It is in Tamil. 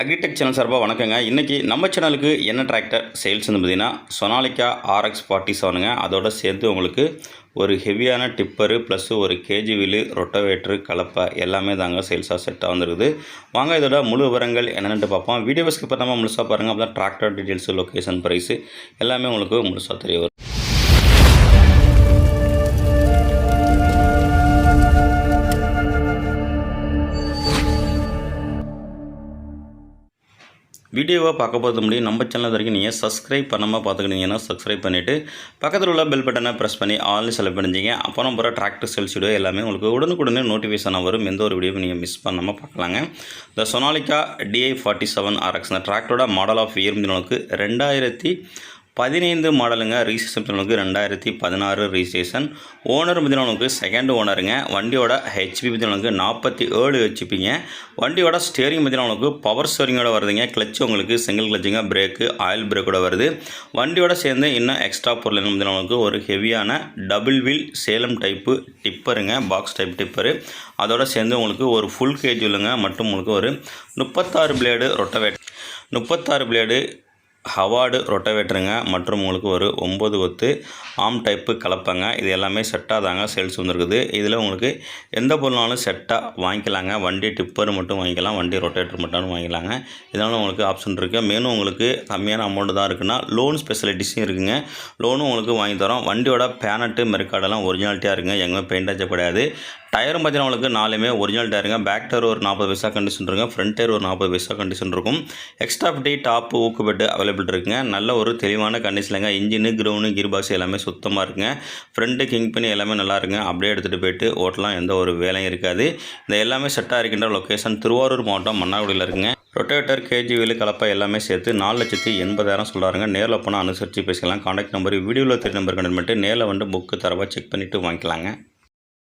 அக்ரிடெக் சேனல் சார்பாக வணக்கங்க. இன்றைக்கி நம்ம சேனலுக்கு என்ன டிராக்டர் சேல்ஸ்னு பார்த்தீங்கன்னா சொனாலிக்கா ஆர்எக்ஸ் ஃபார்ட்டி செவனுங்க அதோட சேர்த்து உங்களுக்கு ஒரு ஹெவியான டிப்பரு ப்ளஸ் ஒரு கேஜி வில்லு ரொட்டவேட்ரு கலப்பை எல்லாமே தாங்க சேல்ஸாக செட்டாக வந்துருக்குது. வாங்க இதோட முழு விவரங்கள் என்னென்னு பார்ப்போம். வீடியோஸ்க்கு ஸ்கிப் முழுசாக பாருங்கள் அப்போ தான் டிராக்டர் டீட்டெயில்ஸு லொக்கேஷன் ப்ரைஸு எல்லாமே உங்களுக்கு முழுசாக தெரிய வரும். வீடியோவை பார்க்க போகிறது முடியும் நம்ம சேனல் வரைக்கும் நீங்கள் சப்ஸ்கிரைப் பண்ணாமல் பார்த்துக்கிட்டீங்கன்னா சப்ஸ்கிரைப் பண்ணிவிட்டு பக்கத்தில் உள்ள பெல் பட்டனை ப்ரெஸ் பண்ணி ஆல் செலக்ட் பண்ணிச்சிங்க அப்புறம் போகிற டிராக்டர் சேல்ஸ் வீடியோ எல்லாமே உங்களுக்கு உடனுக்குடனே நோட்டிஃபிகேஷன் வரும். எந்த ஒரு வீடியோவும் நீங்கள் மிஸ் பண்ணாமல் பார்க்கலாங்க. இந்த Sonalika DI forty seven RX இந்த டிராக்டரோட மாடல் ஆஃப் இயர் உங்களுக்கு ரெண்டாயிரத்தி பதினைந்து மாடலுங்க ரிஜிஸ்ட்ரேஷன் உங்களுக்கு ரெண்டாயிரத்தி பதினாறு ரிஜிஸ்ட்ரேஷன் ஓனர் மதினவனுக்கு செகண்ட் ஓனருங்க வண்டியோட ஹெச்பி மதினவனுக்கு நாற்பத்தி ஏழு ஹெச்பிங்க வண்டியோட ஸ்டேரிங் மதினவனுக்கு பவர் ஸ்டேரிங்கோட வருதுங்க. கிளச் உங்களுக்கு சிங்கிள் கிளச்சுங்க பிரேக்கு ஆயில் பிரேக்கோட வருது. வண்டியோட சேர்ந்து இன்னும் எக்ஸ்ட்ரா பொருள் என்ன மதினவனுக்கு ஒரு ஹெவியான டபுள் வீல் சேலம் டைப்பு டிப்பருங்க பாக்ஸ் டைப் டிப்பரு அதோட சேர்ந்து உங்களுக்கு ஒரு ஃபுல் கேஜ் உள்ளுங்க. மட்டும் உங்களுக்கு ஒரு முப்பத்தாறு பிளேடு ரொட்டவேட் முப்பத்தாறு பிளேடு ஹவார்டு ரொட்டவேட்டருங்க. மற்றும் உங்களுக்கு ஒரு ஒம்பது ஒத்து ஆம் டைப்பு கலப்பங்க. இது எல்லாமே செட்டாக தாங்க சேல்ஸ் வந்துருக்குது. இதில் உங்களுக்கு எந்த பொருள்னாலும் செட்டாக வாங்கிக்கலாங்க. வண்டி டிப்பர் மட்டும் வாங்கிக்கலாம். வண்டி ரொட்டேட்டர் மட்டும் வாங்கிக்கலாங்க. இதனால் உங்களுக்கு ஆப்ஷன் இருக்குது மேலும் உங்களுக்கு கம்மியான அமௌண்ட்டு தான் இருக்குன்னா லோன் ஸ்பெஷலிட்டிஸும் இருக்குங்க. லோனும் உங்களுக்கு வாங்கி தரோம். வண்டியோட பேனட்டு மெருக்காடெல்லாம் ஒரிஜினாலிட்டியாக இருக்குங்க. எங்கேயுமே பெயிண்ட் அடிச்சக்கூடாது டயரும் பார்த்தீங்கன்னா உங்களுக்கு நாலுமே ஒரிஜினல் டயருங்க பேக் டயர் ஒரு நாற்பது பைசா கண்டிஷன் இருக்குங்க. ஃப்ரண்ட் டயர் ஒரு நாற்பது பைசா கண்டிஷன் இருக்கும். எக்ஸ்ட்ரா ஃபிட்டி டாப்பு ஊக்கு பெட்டு அவைலபிள் இருக்குங்க. நல்ல ஒரு தெளிவான கண்டிஷனில்ங்க இன்ஜினு கிரவுண்டு கீர் பாக்ஸ் எல்லாமே சுத்தமாக இருக்குங்க. ஃப்ரண்ட்டு கிங் பண்ணி எல்லாமே நல்லா இருக்குங்க. அப்படியே எடுத்துகிட்டு போயிட்டு ஓட்டலாம். எந்த ஒரு வேலையும் இருக்காது. இந்த எல்லாமே செட்டாக இருக்கின்ற லொக்கேஷன் திருவாரூர் மாவட்டம் மன்னார்குடியில் இருக்குங்க. ரொட்டேட்டர் கேஜி வீலு கலப்பை எல்லாமே சேர்த்து நாலு லட்சத்தி எண்பதாயிரம் சொல்கிறாங்க நேரில் போனால் அனுசரித்து பேசிக்கலாம். காண்டாக்ட் நம்பர் வீடியோவில் தெரிய நம்பர் கண்டென்ட் நேரில் வந்து புக்கு தரவா செக் பண்ணிவிட்டு வாங்கிக்கலாங்க.